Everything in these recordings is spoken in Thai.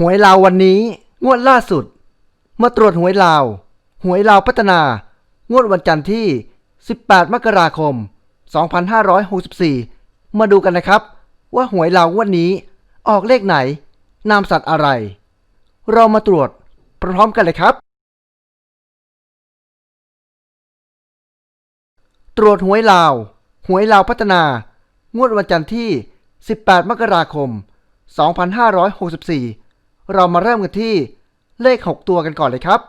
หวยลาววันนี้ งวดล่าสุด มาตรวจหวยลาว หวยลาวพัฒนา งวดวันจันทร์ที่ 18 มกราคม 2564 มาดูกันนะครับ ว่าหวยลาววดนี้ ออกเลขไหน นามสัตว์อะไร เรามาตรวจพร้อมกันเลยครับ ตรวจหวยลาว หวยลาวพัฒนา งวดวันจันทร์ที่ 18 มกราคม 2564 เรามาเริ่มกันที่เลข 6 ตัวกันก่อนเลยครับ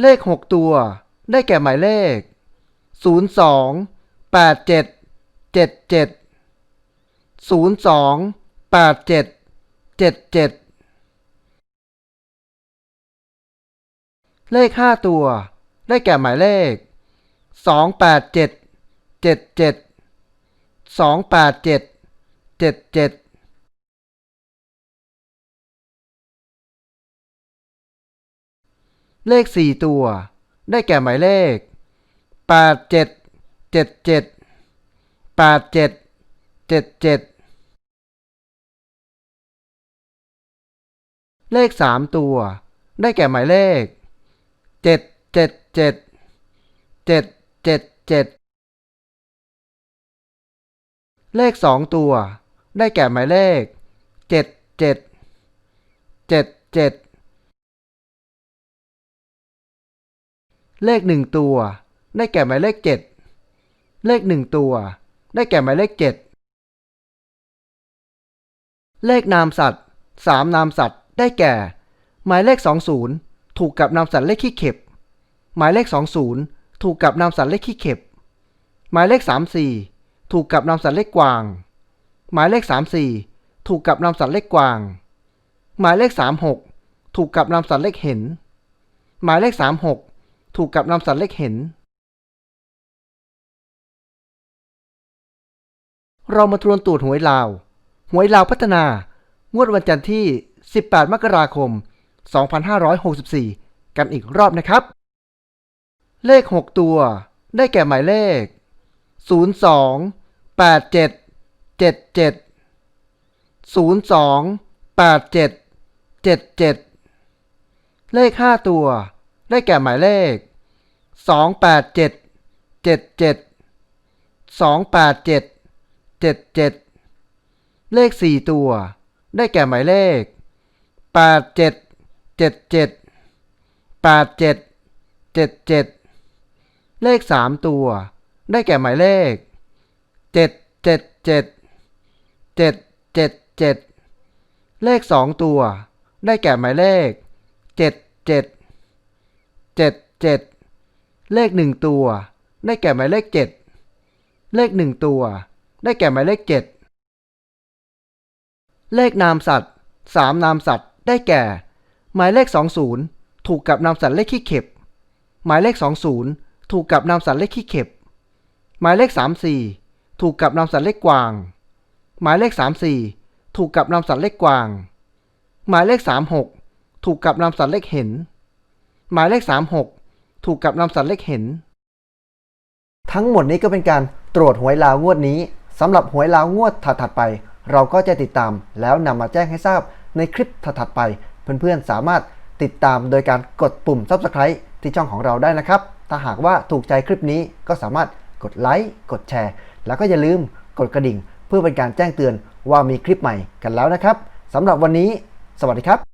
เลข 6 ตัว ได้แก่หมายเลข 02 87 77 02 87 77 เลข 5 ตัว ได้แก่หมายเลข 287 77 287 77 เลข 4 ตัว ได้แก่หมายเลข 87 77 87 77 เลข 3 ตัว ได้แก่หมายเลข 777 777 เลข 2 ตัว ได้แก่หมายเลข 77 77 เลข1ตัว ได้แก่หมายเลข7เลข1ตัว ได้แก่หมายเลข7เลขนามสัตว์3นามสัตว์ ได้แก่ หมายเลข20ถูกกับนามสัตว์เลขขี้เข็บ หมายเลข20ถูกกับนามสัตว์เลขขี้เข็บ หมายเลข34ถูกกับนามสัตว์เลขกวาง หมายเลข34ถูกกับนามสัตว์เลขกวาง หมายเลข36ถูกกับนามสัตว์เลขเห็น หมายเลข36 ถูกกับนามสัตว์เลขเห็น เรามาทวนตรวจหวยลาว หวยลาวพัฒนา งวดวันจันทร์ที่ 18 มกราคม 2564 กันอีกรอบนะครับ เลข 6 ตัว ได้แก่หมายเลข 02 87 77 02 87 77 เลข 5 ตัว ได้แก่หมายเลข 287 77 287 77 เลข 4 ตัว ได้แก่หมายเลข 87 77 87 77 เลข 3 ตัว ได้แก่หมายเลข 777 777 เลข 2 ตัว ได้แก่หมายเลข 7 7 77 เลข 1 ตัว ได้แก่หมายเลข 7 เลข 1 ตัว ได้แก่หมายเลข 7 เลขนามสัตว์ 3 นามสัตว์ ได้แก่ หมายเลข 20 ถูกกับนามสัตว์เลขขี้เข็บ หมายเลข 20 ถูกกับนามสัตว์เลขขี้เข็บ หมายเลข 34 ถูกกับนามสัตว์เลขกวาง หมายเลข 34 ถูกกับนามสัตว์เลขกวาง หมายเลข 36 ถูกกับนามสัตว์เลขเห็น หมายเลข 36 ถูกกับนามสัตว์เลขเห็น ทั้งหมดนี้ก็เป็นการตรวจหวยลาวงวดนี้สำหรับหวยลาวงวดถัดๆไป เราก็จะติดตามแล้วนำมาแจ้งให้ทราบในคลิปถัดๆไป เพื่อนๆสามารถติดตามโดยการกดปุ่ม Subscribe ที่ช่องของเราได้นะครับ ถ้าหากว่าถูกใจคลิปนี้ก็สามารถกดไลค์กดแชร์ แล้วก็อย่าลืมกดกระดิ่ง เพื่อเป็นการแจ้งเตือนว่ามีคลิปใหม่กันแล้วนะครับสำหรับวันนี้ สวัสดีครับ